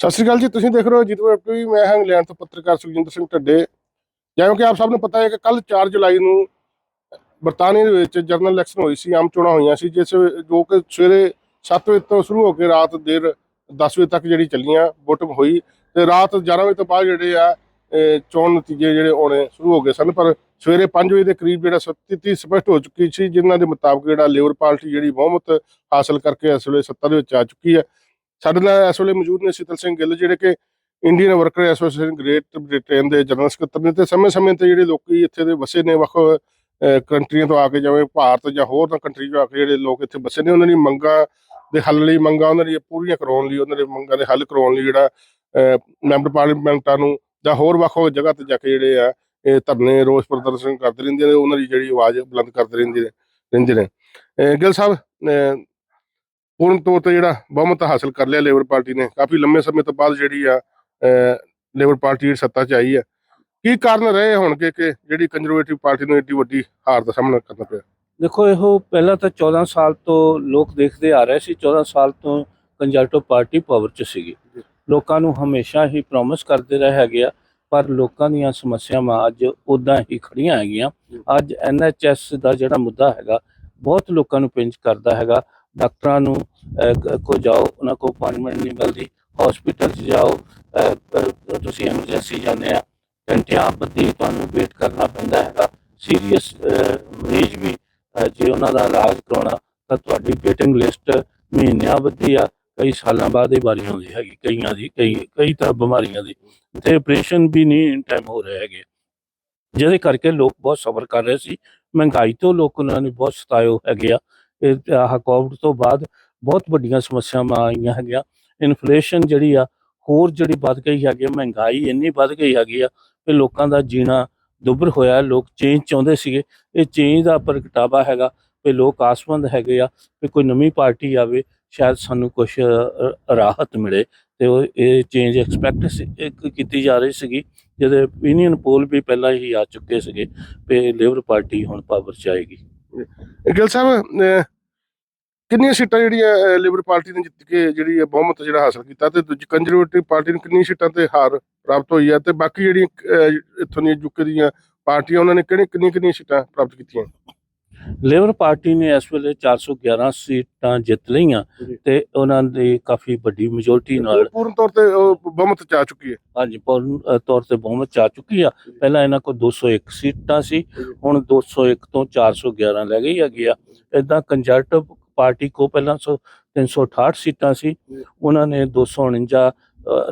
ਸਤਿ ਸ਼੍ਰੀ ਅਕਾਲ ਜੀ, ਤੁਸੀਂ ਦੇਖ ਰਹੇ ਹੋ ਜੀਤ ਵੈਬ ਟੀਵੀ, ਮੈਂ ਹਾਂ ਇੰਗਲੈਂਡ ਤੋਂ ਪੱਤਰਕਾਰ ਸੁਖਜਿੰਦਰ ਸਿੰਘ ਢੱਡੇ। ਜਿਵੇਂ ਕਿ ਆਪ ਸਭ ਨੂੰ ਪਤਾ ਹੈ ਕਿ ਕੱਲ 4 ਜੁਲਾਈ ਨੂੰ ਬਰਤਾਨੀਆ ਦੇ ਵਿੱਚ ਜਨਰਲ ਇਲੈਕਸ਼ਨ ਹੋਈ ਸੀ, ਆਮ ਚੋਣਾਂ ਹੋਈਆਂ ਸੀ, ਜਿਸ ਜੋ ਕਿ ਸਵੇਰੇ 7 ਵਜੇ ਤੋਂ ਸ਼ੁਰੂ ਹੋ ਕੇ ਰਾਤ ਦੇਰ 10 ਵਜੇ ਤੱਕ ਜਿਹੜੀ ਚੱਲੀਆਂ VOTING ਹੋਈ ਤੇ ਰਾਤ 11 ਵਜੇ ਤੋਂ ਬਾਅਦ ਜਿਹੜੇ ਆ ਚੋਣ ਨਤੀਜੇ ਜਿਹੜੇ ਆਉਣੇ ਸ਼ੁਰੂ ਹੋ ਗਏ ਸਨ, ਪਰ ਸਵੇਰੇ 5 ਵਜੇ ਦੇ ਕਰੀਬ ਜਿਹੜਾ ਸਥਿਤੀ ਸਪਸ਼ਟ ਹੋ ਚੁੱਕੀ ਸੀ, ਜਿਨ੍ਹਾਂ ਦੇ ਮੁਤਾਬਕ ਜਿਹੜਾ ਲੇਬਰ ਪਾਰਟੀ ਜਿਹੜੀ ਬਹੁਮਤ ਹਾਸਲ ਕਰਕੇ ਇਸ ਵੇਲੇ ਸੱਤਾ ਦੇ ਵਿੱਚ ਆ ਚੁੱਕੀ ਹੈ। ਸਾਡੇ ਨਾਲ ਇਸ ਵੇਲੇ ਮੌਜੂਦ ਨੇ ਸ਼ੀਤਲ ਸਿੰਘ ਗਿੱਲ, ਜਿਹੜੇ ਕਿ Indian worker association Great Britain ਦੇ ਜਨਰਲ ਸਕੱਤਰ ਨੇ ਤੇ ਸਮੇਂ-ਸਮੇਂ ਤੇ ਜਿਹੜੇ ਲੋਕੀ ਇੱਥੇ ਦੇ ਵਸੇ ਨੇ ਵੱਖ ਕੰਟਰੀਆਂ ਤੋਂ ਆ ਕੇ ਜਿਵੇਂ ਭਾਰਤ ਜਾਂ ਹੋਰ ਤਾਂ ਕੰਟਰੀ ਤੋਂ ਆ ਕੇ ਜਿਹੜੇ ਲੋਕ ਇੱਥੇ ਵਸੇ ਨੇ, ਉਹਨਾਂ ਦੀ ਮੰਗਾਂ ਦੇ ਹੱਲ ਲਈ ਮੰਗਾਂ ਉਹਨਾਂ ਦੀਆਂ ਪੂਰੀਆਂ ਕਰਾਉਣ ਲਈ, ਉਹਨਾਂ ਦੇ ਮੰਗਾਂ ਦੇ ਹੱਲ ਕਰਾਉਣ ਲਈ ਜਿਹੜਾ ਮੈਂਬਰ ਪਾਰਲੀਮੈਂਟਾਂ ਨੂੰ ਜਾਂ ਹੋਰ ਵੱਖ-ਵੱਖ ਜਗ੍ਹਾ ਤੇ ਜਾ ਕੇ ਜਿਹੜੇ ਆ, ਇਹ ਧਰਨੇ ਰੋਸ ਪ੍ਰਦਰਸ਼ਨ ਕਰਦੇ ਰਹਿੰਦੇ ਨੇ, ਉਹਨਾਂ ਦੀ ਜਿਹੜੀ ਆਵਾਜ਼ ਬੁਲੰਦ ਕਰਦੇ ਰਹਿੰਦੇ ਨੇ ਰਹਿੰਦੇ ਨੇ। ਗਿੱਲ ਸਾਹਿਬ ਪੂਰਨ ਤੌਰ ਤੇ ਜਿਹੜਾ ਬਹੁਮਤ ਹਾਸਲ ਕਰ ਲਿਆ ਲੇਬਰ ਪਾਰਟੀ ਨੇ ਕਾਫੀ ਲੰਮੇ ਸਮੇਂ ਤੋਂ ਬਾਅਦ ਜਿਹੜੀ ਆ ਲੇਬਰ ਪਾਰਟੀ ਸੱਤਾ 'ਚ ਆਈ ਆ। ਕੀ ਕਾਰਨ ਰਹੇ ਹੋਣਗੇ ਕਿ ਜਿਹੜੀ ਕੰਜ਼ਰਵੇਟਿਵ ਪਾਰਟੀ ਨੂੰ ਏਡੀ ਵੱਡੀ ਹਾਰ ਦਾ ਸਾਹਮਣਾ ਕਰਨਾ ਪਿਆ? ਦੇਖੋ ਇਹੋ ਪਹਿਲਾਂ ਤਾਂ 14 ਸਾਲ ਤੋਂ ਲੋਕ ਦੇਖਦੇ ਆ ਰਹੇ ਸੀ 14 ਸਾਲ ਤੋਂ ਕੰਜਰਟੋ ਪਾਰਟੀ ਪਾਵਰ 'ਚ ਸੀਗੀ। ਲੋਕਾਂ ਨੂੰ ਹਮੇਸ਼ਾ ਹੀ ਪ੍ਰੋਮਿਸ ਕਰਦੇ ਰਹੇ ਹੈਗੇ ਆ ਪਰ ਲੋਕਾਂ ਦੀਆਂ ਸਮੱਸਿਆਵਾਂ ਅੱਜ ਉਦਾਂ ਹੀ ਖੜੀਆਂ ਹੈਗੀਆਂ। ਅੱਜ ਐਨਐਚਐਸ ਦਾ ਜਿਹੜਾ ਮੁੱਦਾ ਹੈਗਾ ਬਹੁਤ ਲੋਕਾਂ ਨੂੰ ਪਿੰਚ ਕਰਦਾ ਹੈਗਾ। ਡਾਕਟਰਾਂ ਨੂੰ ਕੋ ਜਾਓ, ਉਹਨਾਂ ਕੋ ਅਪਾਇੰਟਮੈਂਟ ਨਹੀਂ ਮਿਲਦੀ। ਹਸਪੀਟਲ 'ਚ ਜਾਓ ਤੁਸੀਂ ਐਮਰਜੈਂਸੀ ਜਾਂਦੇ ਆ। ਘੰਟਿਆਂ ਬੱਧੀ ਤੁਹਾਨੂੰ ਵੇਟ ਕਰਨਾ ਪੈਂਦਾ ਹੈਗਾ। ਸੀਰੀਅਸ ਮਰੀਜ਼ ਵੀ ਜੇ ਉਹਨਾਂ ਦਾ ਇਲਾਜ ਕਰਾਉਣਾ, ਤਾਂ ਤੁਹਾਡੀ ਵੇਟਿੰਗ ਲਿਸਟ ਮਹੀਨਿਆਂ ਬੱਧੀ ਆ। ਕਈ ਸਾਲਾਂ ਬਾਅਦ ਇਹ ਬਾਰੀ ਹੁੰਦੀ ਹੈਗੀ, ਕਈਆਂ ਦੀ, ਕਈ ਕਈ ਤਰ੍ਹਾਂ ਬਿਮਾਰੀਆਂ ਦੀ। ਤੇ ਆਪਰੇਸ਼ਨ ਵੀ ਨਹੀਂ ਇਨ ਟਾਈਮ ਹੋ ਰਹੇ ਹੈਗੇ। ਜਿਹਦੇ ਕਰਕੇ ਲੋਕ ਬਹੁਤ ਸਬਰ ਕਰ ਰਹੇ ਸੀ। ਮਹਿੰਗਾਈ ਤੋਂ ਲੋਕ ਉਹਨਾਂ ਨੇ ਬਹੁਤ ਸਤਾਇਓ ਹੈਗੇ ਆ। ਇਹ ਆਹ ਕੋਵਿਡ ਤੋਂ ਬਾਅਦ ਬਹੁਤ ਵੱਡੀਆਂ ਸਮੱਸਿਆਵਾਂ ਆਈਆਂ ਹੈਗੀਆਂ। ਇਨਫਲੇਸ਼ਨ ਜਿਹੜੀ ਆ ਹੋਰ ਜਿਹੜੀ ਵੱਧ ਗਈ ਹੈਗੀ ਆ, ਮਹਿੰਗਾਈ ਇੰਨੀ ਵੱਧ ਗਈ ਹੈਗੀ ਆ ਕਿ ਲੋਕਾਂ ਦਾ ਜੀਣਾ ਦੁੱਭਰ ਹੋਇਆ ਲੋਕ ਚੇਂਜ ਚਾਹੁੰਦੇ ਸੀਗੇ। ਇਹ ਚੇਂਜ ਦਾ ਪ੍ਰਗਟਾਵਾ ਹੈਗਾ ਕਿ ਲੋਕ ਆਸਵੰਦ ਹੈਗੇ ਆ ਕਿ ਕੋਈ ਨਵੀਂ ਪਾਰਟੀ ਆਵੇ ਸ਼ਾਇਦ ਸਾਨੂੰ ਕੁਝ ਰਾਹਤ ਮਿਲੇ। ਤੇ ਉਹ ਇਹ ਚੇਂਜ ਐਕਸਪੈਕਟ ਕੀਤੀ ਜਾ ਰਹੀ ਸੀਗੀ ਜਿਹਦੇ opinion ਪੋਲ ਵੀ ਪਹਿਲਾਂ ਹੀ ਆ ਚੁੱਕੇ ਸੀਗੇ ਕਿ ਲੇਬਰ ਪਾਰਟੀ ਹੁਣ ਪਾਵਰ 'ਚ ਆਏਗੀ। ਗਿੱਲ ਸਾਹਿਬ ਕਿੰਨੀਆਂ ਸੀਟਾਂ ਜਿਹੜੀਆਂ ਲਿਬਰਲ ਪਾਰਟੀ ਨੇ ਜਿੱਤ ਕੇ ਜਿਹੜੀ ਇਹ ਬਹੁਮਤ ਜਿਹੜਾ ਹਾਸਲ ਕੀਤਾ ਤੇ ਦੂਜੀ ਕੰਜ਼ਰਵੇਟਿਵ ਪਾਰਟੀ ਨੂੰ ਕਿੰਨੀਆਂ ਸੀਟਾਂ ਤੇ ਹਾਰ ਪ੍ਰਾਪਤ ਹੋਈ ਹੈ ਤੇ ਬਾਕੀ ਜਿਹੜੀਆਂ ਅਹ, ਇੱਥੋਂ ਦੀਆਂ ਯੂਕੇ ਦੀਆਂ ਪਾਰਟੀਆਂ ਉਹਨਾਂ ਨੇ ਕਿਹੜੀਆਂ ਕਿੰਨੀਆਂ ਕਿੰਨੀਆਂ ਸੀਟਾਂ ਪ੍ਰਾਪਤ ਕੀਤੀਆਂ? ਲੇਬਰ ਪਾਰਟੀ ਨੇ ਇਸ ਵੇਲੇ 411 ਸੀਟਾਂ ਜਿੱਤ ਲਈਆਂ। ਤੇ ਉਹਨਾਂ ਦੀ ਕਾਫੀ ਵੱਡੀ ਮੈਜੋਰਟੀ ਨਾਲ ਪੂਰਨ ਤੌਰ ਤੇ ਬਹੁਮਤ ਚ ਚੁੱਕੀ ਹੈ। ਹਾਂਜੀ ਪੂਰਨ ਤੌਰ ਤੇ ਬਹੁਮਤ ਚ ਚੁੱਕੀ ਆ। ਪਹਿਲਾਂ ਇਹਨਾਂ ਕੋਲ 201 ਸੀਟਾਂ ਸੀ ਹੁਣ 201 ਤੋਂ 411 ਲੈ ਗਈ ਹੈਗੀ ਆ। ਇਦਾਂ ਕੰਜਰਟਿਵ ਪਾਰਟੀ ਕੋ ਪਹਿਲਾਂ ਸੌ 368 ਸੀਟਾਂ ਸੀ ਉਹਨਾਂ ਨੇ 249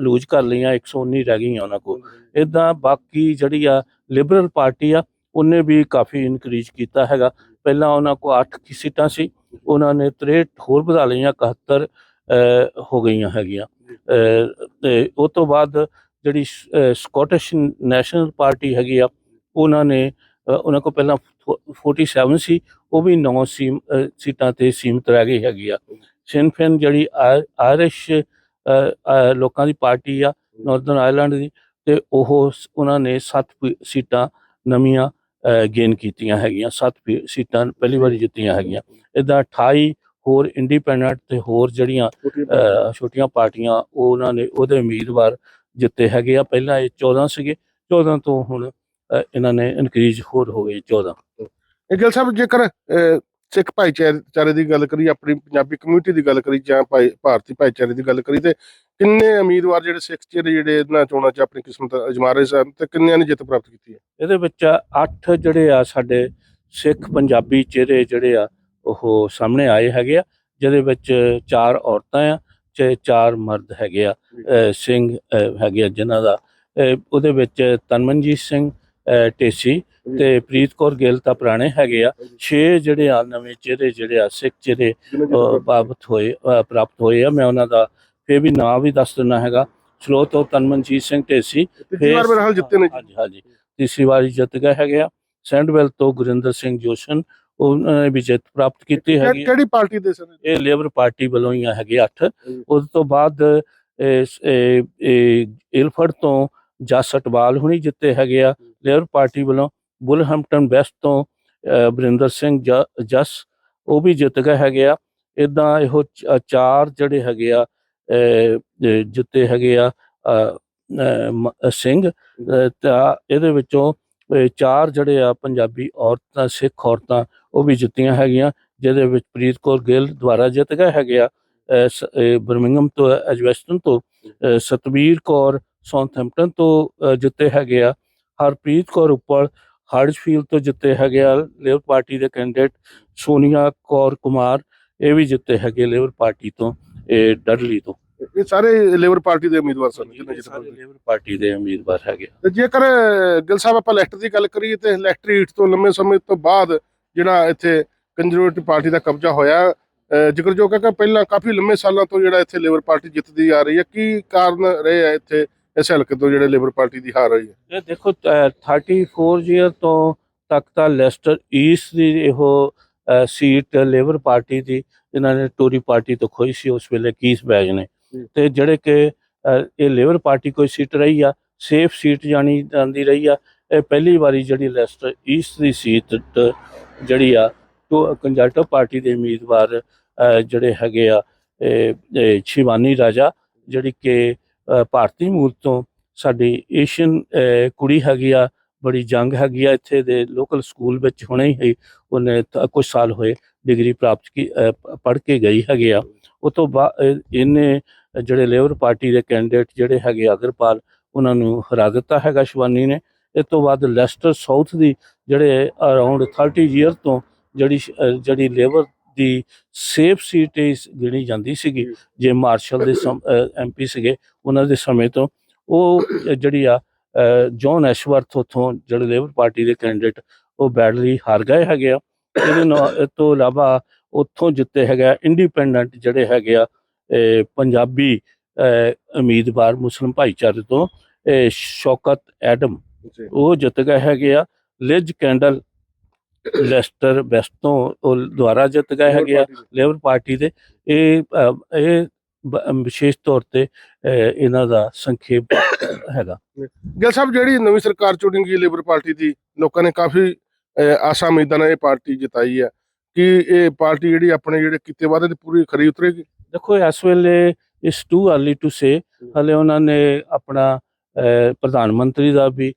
ਲੂਜ ਕਰ ਲਈਆਂ 119 ਰਹਿ ਗਈਆਂ ਉਹਨਾਂ ਕੋਲ। ਇਦਾਂ ਬਾਕੀ ਜਿਹੜੀ ਆ ਲਿਬਰਲ ਪਾਰਟੀ ਆ ਉਹਨੇ ਵੀ ਕਾਫੀ ਇਨਕਰੀਜ਼ ਕੀਤਾ ਹੈਗਾ। ਪਹਿਲਾਂ ਉਹਨਾਂ ਕੋਲ 8 ਕੀ ਸੀਟਾਂ ਸੀ ਉਹਨਾਂ ਨੇ 63 ਹੋਰ ਵਧਾ ਲਈਆਂ 71 ਹੋ ਗਈਆਂ ਹੈਗੀਆਂ। ਅ, ਤੇ ਉਸ ਤੋਂ ਬਾਅਦ ਜਿਹੜੀ ਸਕਾਟਿਸ਼ ਨੈਸ਼ਨਲ ਪਾਰਟੀ ਹੈਗੀ ਆ ਉਹਨਾਂ ਨੇ ਉਹਨਾਂ ਕੋਲ ਪਹਿਲਾਂ ਫੋ- 47 ਸੀ ਉਹ ਵੀ 9 ਸੀਮ ਸੀਟਾਂ ਤੇ ਸੀਮਤ ਰਹਿ ਗਈ ਹੈਗੀ ਆ। ਸਿਨਫਿਨ ਜਿਹੜੀ ਆ- ਆਇਰਿਸ਼ ਲੋਕਾਂ ਦੀ ਪਾਰਟੀ ਆ ਨਾਰਥਰਨ ਆਇਰਲੈਂਡ ਦੀ ਤੇ ਉਹ ਸ- ਉਹਨਾਂ ਨੇ 7 ਸੀਟਾਂ ਨਵੀਆਂ ਗੇਨ ਕੀਤੀਆਂ ਹੈਗੀਆਂ 7 ਸੀਟਾਂ ਪਹਿਲੀ ਵਾਰੀ ਜਿੱਤੀਆਂ ਹੈਗੀਆਂ। ਇਦਾਂ 28 ਹੋਰ ਇੰਡੀਪੈਂਡੈਂਟ ਤੇ ਹੋਰ ਜਿਹੜੀਆਂ ਛੋਟੀਆਂ ਪਾਰਟੀਆਂ, ਉਹ ਉਹਨਾਂ ਨੇ ਉਹਦੇ ਉਮੀਦਵਾਰ ਜਿੱਤੇ ਹੈਗੇ ਆ। ਪਹਿਲਾਂ ਇਹ 14 ਸੀਗੇ 14 ਤੋਂ ਹੁਣ ਇਹਨਾਂ ਨੇ ਇਨਕਰੀਜ਼ ਹੋਰ ਹੋ ਗਏ 14 ਇਹ ਗਿੱਲ ਸਾਹਿਬ ਜੇਕਰ ਸਿੱਖ ਭਾਈਚਾਰੇ ਦੀ ਗੱਲ ਕਰੀ ਆਪਣੀ ਪੰਜਾਬੀ ਕਮਿਊਨਿਟੀ ਦੀ ਗੱਲ ਕਰੀ ਜਾਂ ਭਾਈ ਭਾਰਤੀ ਭਾਈਚਾਰੇ ਦੀ ਗੱਲ ਕਰੀ ਤੇ ਕਿੰਨੇ ਉਮੀਦਵਾਰ ਜਿਹੜੇ ਸਿੱਖ ਚਿਹਰੇ ਜਿਹੜੇ ਇਹਨਾਂ ਚੋਣਾਂ 'ਚ ਆਪਣੀ ਕਿਸਮਤ ਅਜਮਾ ਰਹੇ ਸਨ ਤੇ ਕਿੰਨਿਆਂ ਨੇ ਜਿੱਤ ਪ੍ਰਾਪਤ ਕੀਤੀ ਹੈ? ਇਹਦੇ ਵਿੱਚ 8 ਜਿਹੜੇ ਆ ਸਾਡੇ ਸਿੱਖ ਪੰਜਾਬੀ ਚਿਹਰੇ ਜਿਹੜੇ ਆ ਉਹ ਸਾਹਮਣੇ ਆਏ ਹੈਗੇ ਆ ਜਿਹਦੇ ਵਿੱਚ ਚਾਰ ਔਰਤਾਂ ਆ ਤੇ ਚਾਰ ਮਰਦ ਹੈਗੇ ਆ ਸਿੰਘ ਹੈਗੇ ਆ ਜਿਨ੍ਹਾਂ ਦਾ। ਉਹਦੇ ਵਿੱਚ ਤਨਮਨਜੀਤ ਸਿੰਘ ਅ, ਢੇਸੀ ਤੇ ਪ੍ਰੀਤ ਕੌਰ ਗਿੱਲ ਤਾਂ ਪੁਰਾਣੇ ਹੈਗੇ ਆ। 6 ਜਿਹੜੇ ਆ ਨਵੇਂ ਚਿਹਰੇ ਜਿਹੜੇ ਆ ਸਿੱਖ ਚਿਹਰੇ ਪ੍ਰਾਪਤ ਹੋਏ ਪ੍ਰਾਪਤ ਹੋਏ ਆ। ਮੈਂ ਉਹਨਾਂ ਦਾ ਫੇਰ ਵੀ ਨਾਂ ਵੀ ਦੱਸ ਦਿੰਦਾ ਹੈਗਾ। ਸਲੋਤ ਤੋਂ ਤਨਮਨਜੀਤ ਸਿੰਘ ਢੇਸੀ ਤੀਜੀ ਵਾਰ ਮੇਰੇ ਹਾਲ ਜਿੱਤੇ ਨੇ ਜੀ। ਹਾਂਜੀ ਹਾਂਜੀ। ਤੀਸਰੀ ਵਾਰੀ ਜਿੱਤ ਗਏ ਹੈਗੇ ਆ। ਸੈਂਡਵੈਲ ਤੋਂ ਗੁਰਿੰਦਰ ਸਿੰਘ ਜੋਸ਼ਨ ਉਹਨਾਂ ਨੇ ਵੀ ਜਿੱਤ ਪ੍ਰਾਪਤ ਕੀਤੀ ਹੈਗੀ। ਕਿਹੜੀ ਪਾਰਟੀ ਦੇ ਸਨ? ਇਹ ਲੇਬਰ ਪਾਰਟੀ ਵੱਲੋਂ ਹੀ ਆ ਹੈਗੇ 8 ਜੀ। ਉਸ ਤੋਂ ਬਾਅਦ ਇਲਫਰਡ ਤੋਂ ਜਸ ਅਟਵਾਲ ਹੁਣੀ ਜਿੱਤੇ ਹੈਗੇ ਆ। ਲੇਬਰ ਪਾਰਟੀ ਵੱਲੋਂ ਬੁਲਹੈਂਪਟਨ ਵੈਸਟ ਤੋਂ ਅ, ਬਰਿੰਦਰ ਸਿੰਘ ਜ- ਜਸ ਉਹ ਵੀ ਜਿੱਤ ਗਏ ਹੈਗੇ ਆ ਇਦਾਂ ਇਹੋ ਚ- ਚਾਰ ਜਿਹੜੇ ਹੈਗੇ ਆ ਅਹ, ਅਹ, ਜਿੱਤੇ ਹੈਗੇ ਆ ਅਹ, ਅਹ, ਮ- ਅਹ, ਸਿੰਘ ਅਹ, ਤਾਂ ਇਹਦੇ ਵਿੱਚੋਂ ਅਹ, ਚਾਰ ਜਿਹੜੇ ਆ ਪੰਜਾਬੀ ਔਰਤਾਂ ਸਿੱਖ ਔਰਤਾਂ ਉਹ ਵੀ ਜਿੱਤੀਆਂ ਹੈਗੀਆਂ ਜਿਹਦੇ ਵਿੱਚ ਪ੍ਰੀਤ ਕੌਰ ਗਿੱਲ ਦੁਆਰਾ ਜਿੱਤ ਗਏ ਹੈਗੇ ਆ ਅਹ, ਸ- ਅਹ, ਬਰਮਿੰਘਮ ਤੋਂ ਐਜਵੈਸਟਨ ਤੋਂ ਅਹ, ਸਤਵੀਰ ਕੌਰ ਸਾਊਥਹੈਂਪਟਨ ਤੋਂ ਅਹ, ਜਿੱਤੇ ਹੈਗੇ ਆ ਹਰਪ੍ਰੀਤ ਕੌਰ ਉੱਪਲ ਹਾਰਡਸਫੀਲਡ ਤੋਂ ਜਿੱਤੇ ਹੈਗੇ ਆ ਲੇਬਰ ਪਾਰਟੀ ਦੇ ਕੈਂਡੀਡੇਟ ਸੋਨੀਆ ਕੌਰ ਕੁਮਾਰ ਇਹ ਵੀ ਜਿੱਤੇ ਹੈਗੇ ਲੇਬਰ ਪਾਰਟੀ ਤੋਂ ਇਹ ਡਡਲੀ ਤੋਂ। ਇਹ ਸਾਰੇ ਲੇਬਰ ਪਾਰਟੀ ਦੇ ਉਮੀਦਵਾਰ ਸਨ ਜਿਹਨੇ ਜਿੱਤ ਸਾਰੇ ਲੇਬਰ ਪਾਰਟੀ ਦੇ ਉਮੀਦਵਾਰ ਹੈਗੇ ਤੇ ਜੇਕਰ ਗਿੱਲ ਸਾਹਿਬ ਆਪਾਂ ਲੈਫਟ ਦੀ ਗੱਲ ਕਰੀਏ ਤੇ ਲੈਫਟ ਰੀਟ ਤੋਂ ਲੰਮੇ ਸਮੇਂ ਤੋਂ ਬਾਅਦ ਜਿਹੜਾ ਇੱਥੇ ਕੰਜ਼ਰਵੇਟਿਵ ਪਾਰਟੀ ਦਾ ਕਬਜ਼ਾ ਹੋਇਆ ਜ਼ਿਕਰਯੋਗ ਹੈ ਕਿ ਪਹਿਲਾਂ ਕਾਫੀ ਲੰਮੇ ਸਾਲਾਂ ਤੋਂ ਜਿਹੜਾ ਇੱਥੇ ਲੇਬਰ ਪਾਰਟੀ ਜਿੱਤਦੀ ਆ ਰਹੀ ਹੈ। ਕੀ ਕਾਰਨ ਰਹੇ ਆ ਇੱਥੇ ਇਸ ਹਲਕੇ ਤੋਂ ਜਿਹੜੇ ਲੇਬਰ ਪਾਰਟੀ ਦੀ ਹਾਰ ਹੋਈ ਹੈ। ਇਹ ਦੇਖੋ ਅਹ, 34 ਈਅਰ ਤੋਂ ਤੱਕ ਤਾਂ ਲੈਸਟਰ ਈਸਟ ਦੀ ਇਹੋ ਸੀਟ ਲੇਬਰ ਪਾਰਟੀ ਦੀ ਇਹਨਾਂ ਨੇ ਟੋਰੀ ਪਾਰਟੀ ਤੋਂ ਖੋਈ ਸੀ ਉਸ ਵੇਲੇ ਕੀਸ ਬੈਜ ਨੇ। ਤੇ ਜਿਹੜੇ ਕਿ ਇਹ ਲੇਬਰ ਪਾਰਟੀ ਕੋਈ ਸੀਟ ਰਹੀ ਆ ਸੇਫ ਸੀਟ ਜਾਣੀ ਜਾਂਦੀ ਰਹੀ ਆ। ਇਹ ਪਹਿਲੀ ਵਾਰੀ ਜਿਹੜੀ ਲੈਸਟਰ ਈਸਟ ਦੀ ਸੀਟ ਜਿਹੜੀ ਆ ਤੋਂ ਕੰਜਰਟਿਵ ਪਾਰਟੀ ਦੇ ਉਮੀਦਵਾਰ ਜਿਹੜੇ ਹੈਗੇ ਆ ਸ਼ਿਵਾਨੀ ਰਾਜਾ ਜਿਹੜੀ ਕਿ ਭਾਰਤੀ ਮੂਲ ਤੋਂ ਸਾਡੀ ਏਸ਼ੀਅਨ ਕੁੜੀ ਹੈਗੀ ਆ, ਬੜੀ ਜੰਗ ਹੈਗੀ ਆ ਇੱਥੇ ਦੇ ਲੋਕਲ ਸਕੂਲ ਵਿੱਚ ਹੁਣੇ ਹੀ ਉਹਨੇ ਤ- ਕੁਝ ਸਾਲ ਹੋਏ ਡਿਗਰੀ ਪ੍ਰਾਪਤ ਕੀ ਪੜ੍ਹ ਕੇ ਗਈ ਹੈਗੀ ਆ। ਉਹ ਤੋਂ ਬਾਅਦ ਇਹਨੇ ਜਿਹੜੇ ਲੇਬਰ ਪਾਰਟੀ ਦੇ ਕੈਂਡੀਡੇਟ ਜਿਹੜੇ ਹੈਗੇ ਅਗਰਪਾਲ, ਉਹਨਾਂ ਨੂੰ ਹਰਾ ਦਿੱਤਾ ਹੈਗਾ ਸ਼ਵਾਨੀ ਨੇ। ਇਸ ਤੋਂ ਬਾਅਦ ਲੈਸਟਰ ਸਾਊਥ ਦੀ ਜਿਹੜੇ ਅਰਾਊਂਡ 30 ਈਅਰ ਤੋਂ ਜਿਹੜੀ ਸ਼- ਜਿਹੜੀ ਲੇਬਰ ਦੀ ਸੇਫ ਸੀਟ ਇਸ ਗਿਣੀ ਜਾਂਦੀ ਸੀਗੀ। ਜੇ। ਮਾਰਸ਼ਲ ਦੇ ਐਮਪੀ ਸੀਗੇ ਉਹਨਾਂ ਦੇ ਸਮੇਂ ਤੋਂ। ਉਹ ਜਿਹੜੀ ਆ ਜੌਨ ਐਸ਼ਵਰਥ ਉਥੋਂ ਜਿਹੜੇ ਲੇਬਰ ਪਾਰਟੀ ਦੇ ਕੈਂਡੀਡੇਟ ਉਹ ਬੈਡਲੀ ਹਾਰ ਗਏ ਹੈਗੇ ਆ। ਇਹਦੇ ਤੋਂ ਇਲਾਵਾ ਉੱਥੋਂ ਜਿੱਤੇ ਹੈਗਾ ਇੰਡੀਪੈਂਡੈਂਟ ਜਿਹੜੇ ਹੈਗੇ ਆ ਪੰਜਾਬੀ ਉਮੀਦਵਾਰ ਮੁਸਲਿਮ ਭਾਈਚਾਰੇ ਤੋਂ ਸ਼ੌਕਤ ਐਡਮ ਉਹ ਜਿੱਤ ਗਏ ਹੈਗੇ ਆ। ਲਿਜ ਕੈਂਡਲ ਲੈਸਟਰ ਵੈਸਟ ਉਹ ਦੁਆਰਾ ਜਿੱਤ ਗਏ ਹੈਗੇ ਆ ਲੇਬਰ ਪਾਰਟੀ ਦੇ। ਇਹ ਇਹ ਵਿਸ਼ੇਸ਼ ਤੌਰ ਤੇ ਇਹਨਾਂ ਦਾ ਸੰਖੇਪ ਹੈਗਾ। ਗਿੱਲ ਸਾਹਿਬ ਜਿਹੜੀ ਨਵੀਂ ਸਰਕਾਰ ਚੁਣੇਗੀ ਲੇਬਰ ਪਾਰਟੀ ਦੀ ਲੋਕਾਂ ਨੇ ਕਾਫੀ ਆਸਾਂ ਉਮੀਦਾਂ ਨਾਲ ਇਹ ਪਾਰਟੀ ਜਿਤਾਈ ਹੈ। ਕਿ ਇਹ ਪਾਰਟੀ ਜਿਹੜੀ ਆਪਣੇ ਜਿਹੜੇ ਕੀਤੇ ਵਾਅਦੇ ਦੀ ਪੂਰੀ ਖਰੀ ਉਤਰੇਗੀ? ਦੇਖੋ ਇਸ ਵੇਲੇ ਇਸ ਟੂ अर्ਲੀ ਟੂ ਸੇ ਹਲੇ ਉਹਨਾਂ ਨੇ ਆਪਣਾ ਪ੍ਰਧਾਨ ਮੰਤਰੀ ਦਾ ਵੀ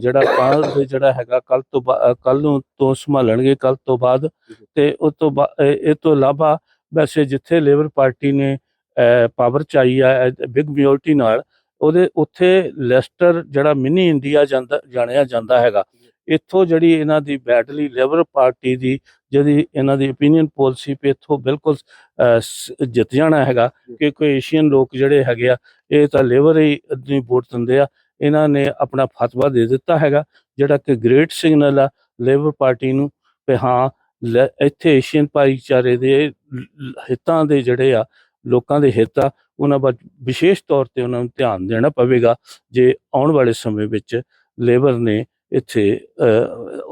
ਜਿਹੜਾ ਕੱਲ ਜਿਹੜਾ ਹੈਗਾ ਕੱਲ ਤੋਂ ਕੱਲ ਨੂੰ ਤੋਂ ਸੰਭਾਲਣਗੇ ਕੱਲ ਤੋਂ ਬਾਅਦ। ਤੇ ਉਸ ਤੋਂ ਬਾ- ਇਹ ਤੋਂ ਇਲਾਵਾ ਵੈਸੇ ਜਿੱਥੇ ਲੇਬਰ ਪਾਰਟੀ ਨੇ ਪਾਵਰ ਚ ਆਈ ਆ ਬਿਗ ਮਿਜੋਰਟੀ ਨਾਲ, ਉਹਦੇ ਉੱਥੇ ਲੈਸਟਰ ਜਿਹੜਾ ਮਿਨੀ ਇੰਡੀਆ ਜਾਂਦਾ, ਜਾਣਿਆ ਜਾਂਦਾ ਹੈਗਾ। ਇੱਥੋਂ ਜਿਹੜੀ ਇਹਨਾਂ ਦੀ ਬੈਟਲੀ ਲੇਬਰ ਪਾਰਟੀ ਦੀ ਜਿਹੜੀ ਇਹਨਾਂ ਦੀ opinion ਪਾਲਿਸੀ ਪੇ ਇੱਥੋਂ ਬਿਲਕੁਲ ਜਿੱਤ ਜਾਣਾ ਹੈਗਾ ਕਿ ਕੋਈ ਏਸ਼ੀਅਨ ਲੋਕ ਜਿਹੜੇ ਹੈਗੇ ਆ, ਇਹ ਤਾਂ ਲੇਬਰ ਹੀ ਦੀ ਵੋਟ ਦਿੰਦੇ ਆ। ਇਹਨਾਂ ਨੇ ਆਪਣਾ ਫਤਵਾ ਦੇ ਦਿੱਤਾ ਹੈਗਾ, ਜਿਹੜਾ ਕਿ ਗ੍ਰੇਟ ਸਿਗਨਲ ਆ ਲੇਬਰ ਪਾਰਟੀ ਨੂੰ ਕਿ ਹਾਂ ਇੱਥੇ ਏਸ਼ੀਅਨ ਭਾਈਚਾਰੇ ਦੇ ਹਿੱਤਾਂ ਦੇ ਜਿਹੜੇ ਆ, ਲੋਕਾਂ ਦੇ ਹਿੱਤ ਆ, ਉਹਨਾਂ ਵੱਲ ਵਿਸ਼ੇਸ਼ ਤੌਰ ਤੇ ਉਹਨਾਂ ਨੂੰ ਧਿਆਨ ਦੇਣਾ ਪਵੇਗਾ, ਜੇ ਆਉਣ ਵਾਲੇ ਸਮੇਂ ਵਿੱਚ ਲੇਬਰ ਨੇ ਇੱਥੇ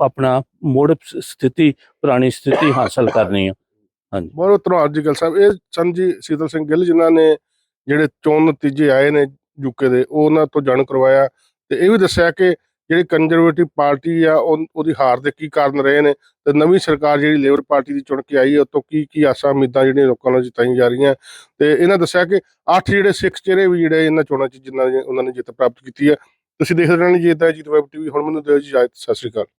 ਆਪਣਾ ਮੋੜ ਸਥਿਤੀ, ਪੁਰਾਣੀ ਸਥਿਤੀ ਹਾਸਲ ਕਰਨੀ ਆ। ਹਾਂਜੀ। ਬਹੁਤ ਧੰਨਵਾਦ ਜੀ ਗਿੱਲ ਸਾਹਿਬ। ਇਹ ਸਨ ਜੀ ਸੀਤਲ ਸਿੰਘ ਗਿੱਲ ਜਿਨ੍ਹਾਂ ਨੇ ਜਿਹੜੇ ਚੋਣ ਨਤੀਜੇ ਆਏ ਨੇ ਯੂਕੇ ਦੇ, ਉਹ ਉਹਨਾਂ ਤੋਂ ਜਾਣੂ ਕਰਵਾਇਆ ਤੇ ਇਹ ਵੀ ਦੱਸਿਆ ਕਿ ਜਿਹੜੀ ਕੰਜ਼ਰਵੇਟਿਵ ਪਾਰਟੀ ਆ, ਉਹ- ਉਹਦੀ ਹਾਰ ਦੇ ਕੀ ਕਾਰਨ ਰਹੇ ਨੇ ਤੇ ਨਵੀਂ ਸਰਕਾਰ ਜਿਹੜੀ ਲੇਬਰ ਪਾਰਟੀ ਦੀ ਚੁਣ ਕੇ ਆਈ ਹੈ ਉਹ ਤੋਂ ਕੀ ਕੀ ਆਸਾਂ ਉਮੀਦਾਂ ਜਿਹੜੀਆਂ ਲੋਕਾਂ ਨੂੰ ਜਿਤਾਈਆਂ ਜਾ ਰਹੀਆਂ ਤੇ ਇਹਨਾਂ ਦੱਸਿਆ ਕਿ ਅੱਠ ਜਿਹੜੇ ਸਿੱਖ ਚਿਹਰੇ ਵੀ ਜਿਹੜੇ ਇਹਨਾਂ ਚੋਣਾਂ 'ਚ ਜਿਨ੍ਹਾਂ ਨੇ, ਉਹਨਾਂ ਨੇ ਜਿੱਤ ਪ੍ਰਾਪਤ ਕੀਤੀ ਹੈ। ਤੁਸੀਂ ਦੇਖ ਰਹੇ ਰਹਿਣਾ ਜੀ ਇਦਾਂ ਜੀ ਵੈਬ ਟੀਵੀ, ਹੁਣ ਮੈਨੂੰ ਦਿਓ ਜੀ ਇਜਾਜ਼ਤ, ਸਤਿ ਸ਼੍ਰੀ ਅਕਾਲ।